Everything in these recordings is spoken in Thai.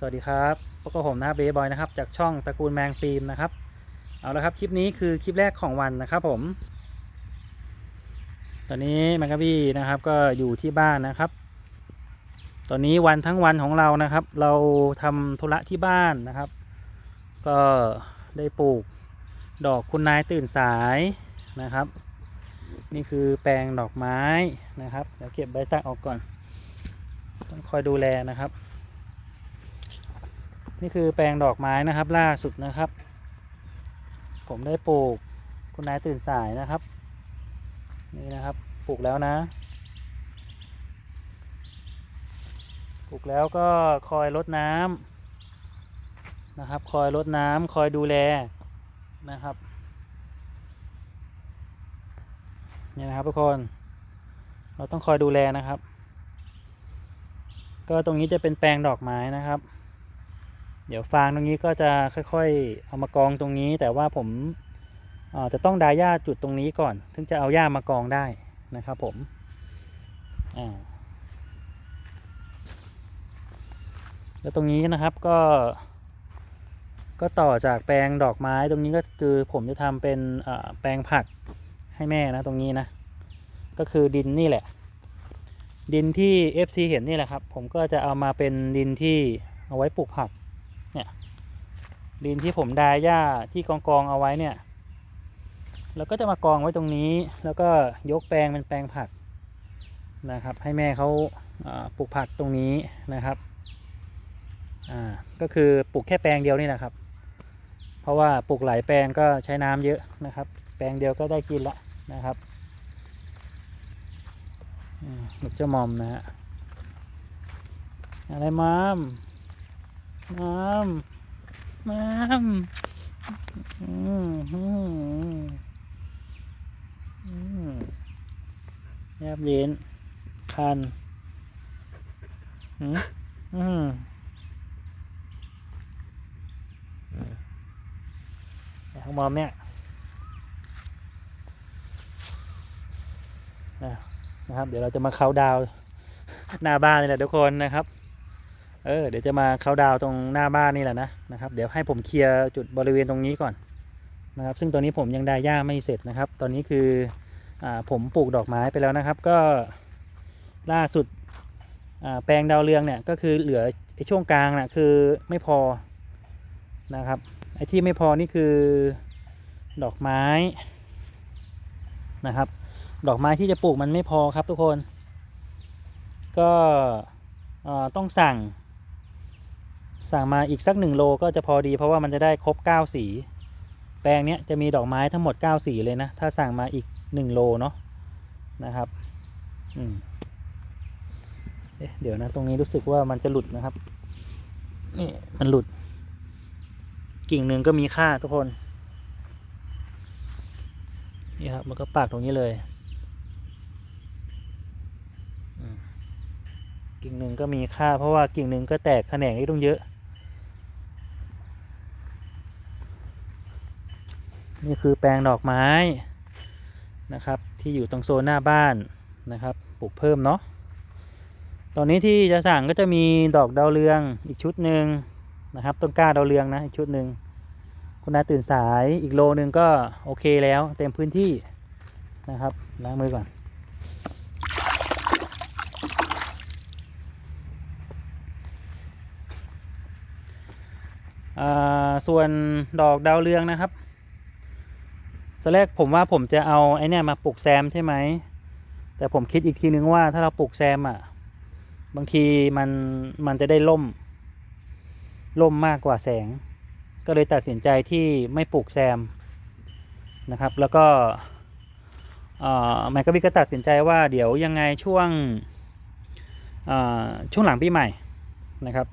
สวัสดีครับพบกับผมนะเบย์บอยนะครับ จากช่องตระกูลแมงฟิล์มนะครับ เอาละครับ คลิปนี้คือคลิปแรกของวันนะครับผม ตอนนี้แมงกะบี้นะครับก็อยู่ที่บ้านนะครับ ตอนนี้วันทั้งวันของเรานะครับ เราทำธุระที่บ้านนะครับ ก็ได้ปลูกดอกคุณนายตื่นสายนะครับ นี่คือแปลงดอกไม้นะครับ เดี๋ยวเก็บใบสักออกก่อน ต้องคอยดูแลนะครับ นี่คือแปลงดอกไม้นะครับล่าสุดนะครับ ผมได้ปลูกคุณนายตื่นสายนะครับ นี่นะครับปลูกแล้วนะปลูกแล้วก็คอยรดน้ำนะครับ คอยรดน้ำคอยดูแลนะครับนี่นะครับทุกคน เราต้องคอยดูแลนะครับ ก็ตรงนี้จะเป็นแปลงดอกไม้นะครับ เดี๋ยวฟางตรงนี้ก็จะค่อยๆ เอามากองตรงนี้ แต่ว่าผมจะต้องดาหญ้าจุดตรงนี้ก่อน ถึงจะเอาหญ้ามากองได้นะครับผมแล้วตรงนี้นะครับก็ ก็ต่อจากแปลงดอกไม้ตรงนี้ก็คือผมจะทำเป็นแปลงผักให้แม่นะตรงนี้นะ ก็คือดินนี่แหละ ดินที่ FC เห็นนี่แหละครับ ผมก็จะเอามาเป็นดินที่เอาไว้ปลูกผัก เนี่ยดินที่ผมดาหญ้าที่กองกองเอาไว้เนี่ยแล้วก็จะมากองไว้ตรงนี้ แล้วก็ยกแปลงเป็นแปลงผักนะครับ ให้แม่เขาปลูกผักตรงนี้นะครับอ่าก็คือปลูกแค่แปลงเดียวนี่แหละครับ เพราะว่าปลูกหลายแปลงก็ใช้น้ำเยอะนะครับ แปลงเดียวก็ได้กินละนะครับอืมลูกเจ้ามอมนะฮะอะไรมาม น้ำ น้ำ อืมอืมอืมแยบเย็นคัน อืมอืมข้างบนเนี่ยอะนะครับ เดี๋ยวเราจะมาเขาดาวหน้าบ้านนี่แหละทุกคนนะครับ เออเดี๋ยวจะมาเขาดาวตรงหน้าบ้านนี่แหละนะนะครับ เดี๋ยวให้ผมเคลียร์จุดบริเวณตรงนี้ก่อนนะครับ ซึ่งตอนนี้ผมยังได้หญ้าไม่เสร็จนะครับ ตอนนี้คืออผมปลูกดอกไม้ไปแล้วนะครับ ก็ล่าสุดแปลงดาวเรืองเนี่ยก็คือเหลือไอ้ช่วงกลางน่ะคือไม่พอนะครับไอ้ที่ไม่พอนี่คือดอกไม้นะครับ ดอกไม้ที่จะปลูกมันไม่พอครับทุกคน ก็ต้องสั่ง สั่งมาอีกสักหนึ่งโลก็จะพอดี เพราะว่ามันจะได้ครบ 9 สี แปลงเนี้ยจะมีดอกไม้ทั้งหมด 9 สีเลยนะ ถ้าสั่งมาอีก 1 โลเนาะนะครับอืมเอเดี๋ยวนะตรงนี้รู้สึกว่ามันจะหลุดนะครับ นี่มันหลุด กิ่งหนึ่งก็มีค่าทุกคนนี่ครับมันก็ปากตรงนี้เลยกิ่งหนึ่งก็มีค่าเพราะว่ากิ่งหนึ่งก็แตกแขนงได้ต้องเยอะ นี่คือแปลงดอกไม้นะครับที่อยู่ตรงโซนหน้าบ้านนะครับปลูกเพิ่มเนาะตอนนี้ที่จะสั่งก็จะมีดอกดาวเรืองอีกชุดหนึ่งนะครับต้นกล้าดาวเรืองนะอีกชุดหนึ่งคุณนาตื่นสายอีกโลนึงก็โอเคแล้วเต็มพื้นที่นะครับล้างมือก่อนส่วนดอกดาวเรืองนะครับ ตอนแรกผมว่าผมจะเอาไอ้นี่มาปลูกแซมใช่ไหม แต่ผมคิดอีกทีนึงว่าถ้าเราปลูกแซมอะ บางทีมันมันจะได้ล่ม ล่มมากกว่าแสง ก็เลยตัดสินใจที่ไม่ปลูกแซมนะครับ แล้วก็แมกกาบิก็ตัดสินใจว่าเดี๋ยวยังไงช่วงช่วงหลังปีใหม่นะครับ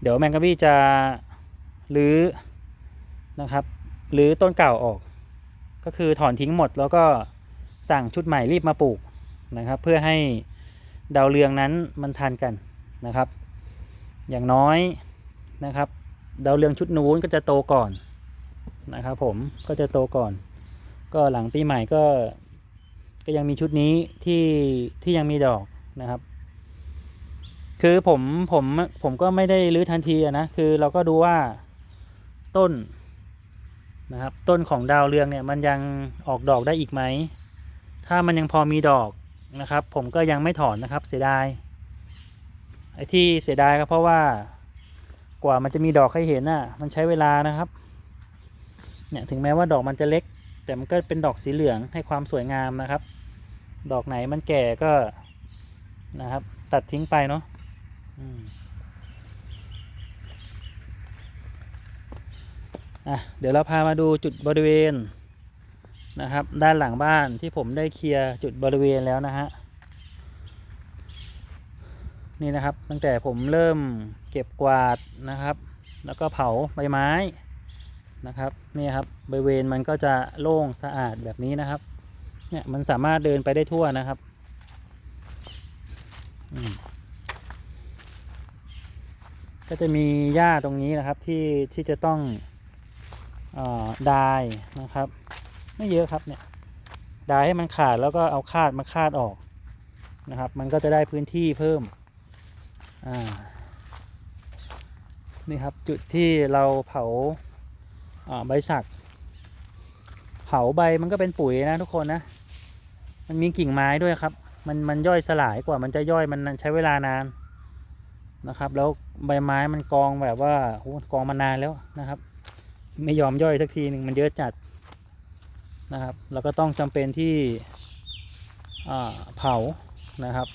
เดี๋ยวแมงกะบี้จะรื้อนะครับรื้อต้นเก่าออก ก็คือถอนทิ้งหมดแล้วก็สั่งชุดใหม่รีบมาปลูกนะครับ เพื่อให้ดาวเรืองนั้นมันทันกันนะครับ อย่างน้อยนะครับ ดาวเรืองชุดนู้นก็จะโตก่อนนะครับผมก็จะโตก่อน ก็หลังปีใหม่ก็ก็ยังมีชุดนี้ที่ที่ยังมีดอกนะครับ คือผมผมผมก็ไม่ได้รื้อทันทีนะคือเราก็ดูว่าต้น นะครับ ต้นของดาวเรืองเนี่ยมันยังออกดอกได้อีกไหม ถ้ามันยังพอมีดอกนะครับ ผมก็ยังไม่ถอนนะครับเสียดายไอ้ที่เสียดายก็เพราะว่ากว่ามันจะมีดอกให้เห็นน่ะ มันใช้เวลานะครับ เนี่ยถึงแม้ว่าดอกมันจะเล็ก แต่มันก็เป็นดอกสีเหลืองให้ความสวยงามนะครับ ดอกไหนมันแก่ก็นะครับ ตัดทิ้งไปเนาะอืม อะเดี๋ยวเราพามาดูจุดบริเวณนะครับ ด้านหลังบ้านที่ผมได้เคลียร์จุดบริเวณแล้วนะฮะนี่นะครับ ตั้งแต่ผมเริ่มเก็บกวาดนะครับ แล้วก็เผาใบไม้นะครับนี่ครับบริเวณมันก็จะโล่งสะอาดแบบนี้นะครับ เนี่ยมันสามารถเดินไปได้ทั่วนะครับก็จะมีหญ้าตรงนี้นะครับที่ที่จะต้อง ดายนะครับ ไม่เยอะครับเนี่ยดายให้มันขาดแล้วก็เอาคาดมาคาดออกนะครับ มันก็จะได้พื้นที่เพิ่มนี่ครับจุดที่เราเผาาใบสัก เผาใบมันก็เป็นปุ๋ยนะทุกคนนะ มันมีกิ่งไม้ด้วยครับ มันมันย่อยสลายกว่ามันจะย่อยมันใช้เวลานานนะครับ แล้วใบไม้มันกองแบบว่ากองมานานแล้วนะครับ ไม่ยอมย่อยสักทีหนึ่งมันเยอะจัดนะครับเราก็ต้องจำเป็นที่เผานะครับ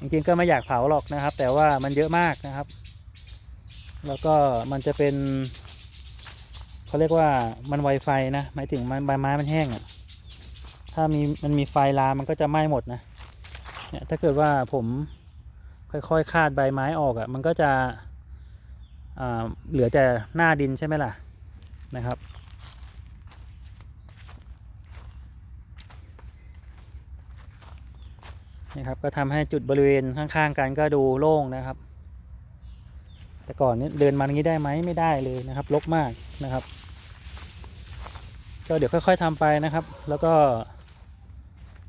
จริงๆก็ไม่อยากเผาหรอกนะครับ แต่ว่ามันเยอะมากนะครับ แล้วก็มันจะเป็นเขาเรียกว่ามันไวไฟนะหมายถึงมันใบไม้มันแห้งอะถ้ามีมันมีไฟลามันก็จะไหม้หมดนะเนี่ยถ้าเกิดว่าผมค่อยๆคาดใบไม้ออกอะ่ะมันก็จะเหลือแต่หน้าดินใช่ไหมล่ะ นะครับนี่ครับ ก็ทำให้จุดบริเวณข้างๆกันก็ดูโล่งนะครับ แต่ก่อนนี้เดินมาอย่างนี้ได้ไหมไม่ได้เลยนะครับรกมากนะครับ ก็เดี๋ยวค่อย ๆทำไปนะครับ แล้วก็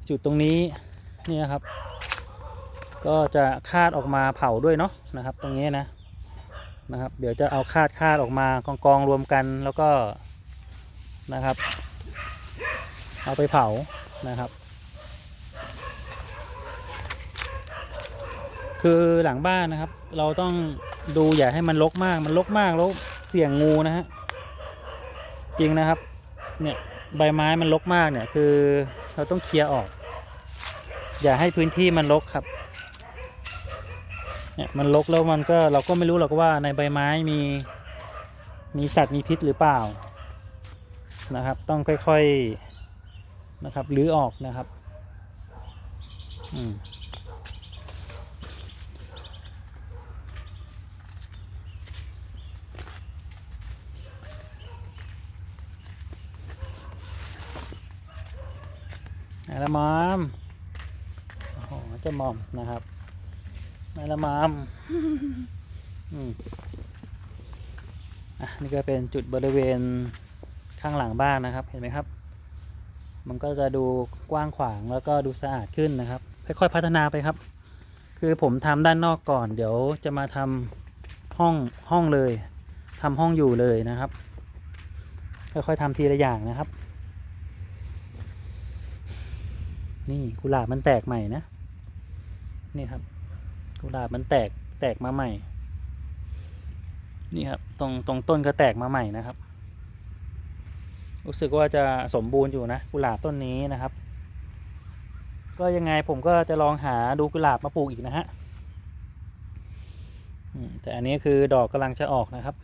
จุดตรงนี้นี่นะครับ ก็จะคาดออกมาเผาด้วยเนาะนะครับ ตรงนี้นะ นะครับ เดี๋ยวจะเอาคาดคาดออกมากองกองรวมกันแล้วก็นะครับ เอาไปเผานะครับ คือหลังบ้านนะครับ เราต้องดูอย่าให้มันรกมากมันรกมากแล้วเสี่ยงงูนะฮะจริงนะครับเนี่ยใบไม้มันรกมากเนี่ยคือเราต้องเคลียร์ออก อย่าให้พื้นที่มันรกครับ เนี่ยมันรกแล้วมันก็เราก็ไม่รู้หรอกว่าในใบไม้มีมีสัตว์มีพิษหรือเปล่านะครับ ต้องค่อยๆนะครับรื้อออกนะครับอืมนายละมามโอ้โหเจะมอมนะครับ ละมามอะนี่ก็เป็นจุดบริเวณข้างหลังบ้านนะครับ เห็นไหมครับ มันก็จะดูกว้างขวางแล้วก็ดูสะอาดขึ้นนะครับ ค่อยๆพัฒนาไปครับ คือผมทำด้านนอกก่อน เดี๋ยวจะมาทำห้องห้องเลยทำห้องอยู่เลยนะครับ ค่อยๆทำทีละอย่างนะครับ นี่กุหลาบมันแตกใหม่นะ นี่ครับ กุหลาบมันแตกแตกมาใหม่ นี่ครับตรงตรงต้นก็แตกมาใหม่นะครับ รู้สึกว่าจะสมบูรณ์อยู่นะกุหลาบต้นนี้นะครับ ก็ยังไงผมก็จะลองหาดูกุหลาบมาปลูกอีกนะฮะแต่อันนี้คือดอกกำลังจะออกนะครับ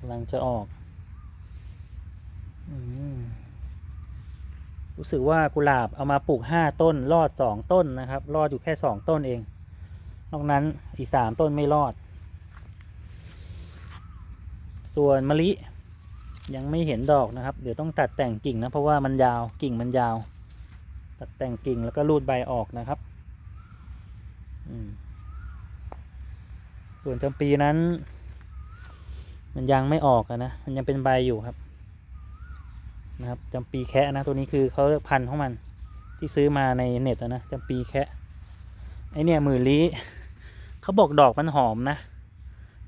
กำลังจะออก อืม รู้สึกว่ากุหลาบเอามาปลูกห้าต้น รอดสองต้นนะครับ รอดอยู่แค่สองต้นเอง นอกนั้นอีกสามต้นไม่รอด ส่วนมะลิยังไม่เห็นดอกนะครับ เดี๋ยวต้องตัดแต่งกิ่งนะ เพราะว่ามันยาวกิ่งมันยาว ตัดแต่งกิ่งแล้วก็รูดใบออกนะครับส่วนจำปีนั้น มันยังไม่ออกนะ มันยังเป็นใบอยู่ครับ นะครับจำปีแคะนะตัวนี้คือเขาเรียกพันธุ์ของมัน ที่ซื้อมาในเน็ตนะจำปีแคะไอเนี่ยหมื่นลี้เขาบอกดอกมันหอมนะ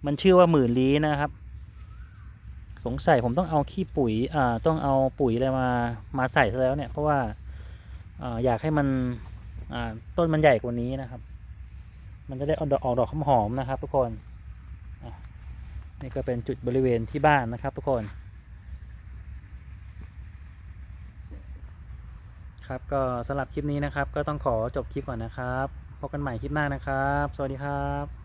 มันชื่อว่าหมื่นลี้นะครับ สงสัยผมต้องเอาขี้ปุ๋ยอ่าต้องเอาปุ๋ยอะไรมามาใส่ซะแล้วเนี่ยเพราะว่าอ่าอยากให้มันอ่าต้นมันใหญ่กว่านี้นะครับ มันจะได้ออกดอกออกดอกหอมๆนะครับ ทุกคนนี่ก็เป็นจุดบริเวณที่บ้านนะครับทุกคน ครับก็สำหรับคลิปนี้นะครับ ก็ต้องขอจบคลิปก่อนนะครับพบกันใหม่คลิปหน้านะครับ สวัสดีครับ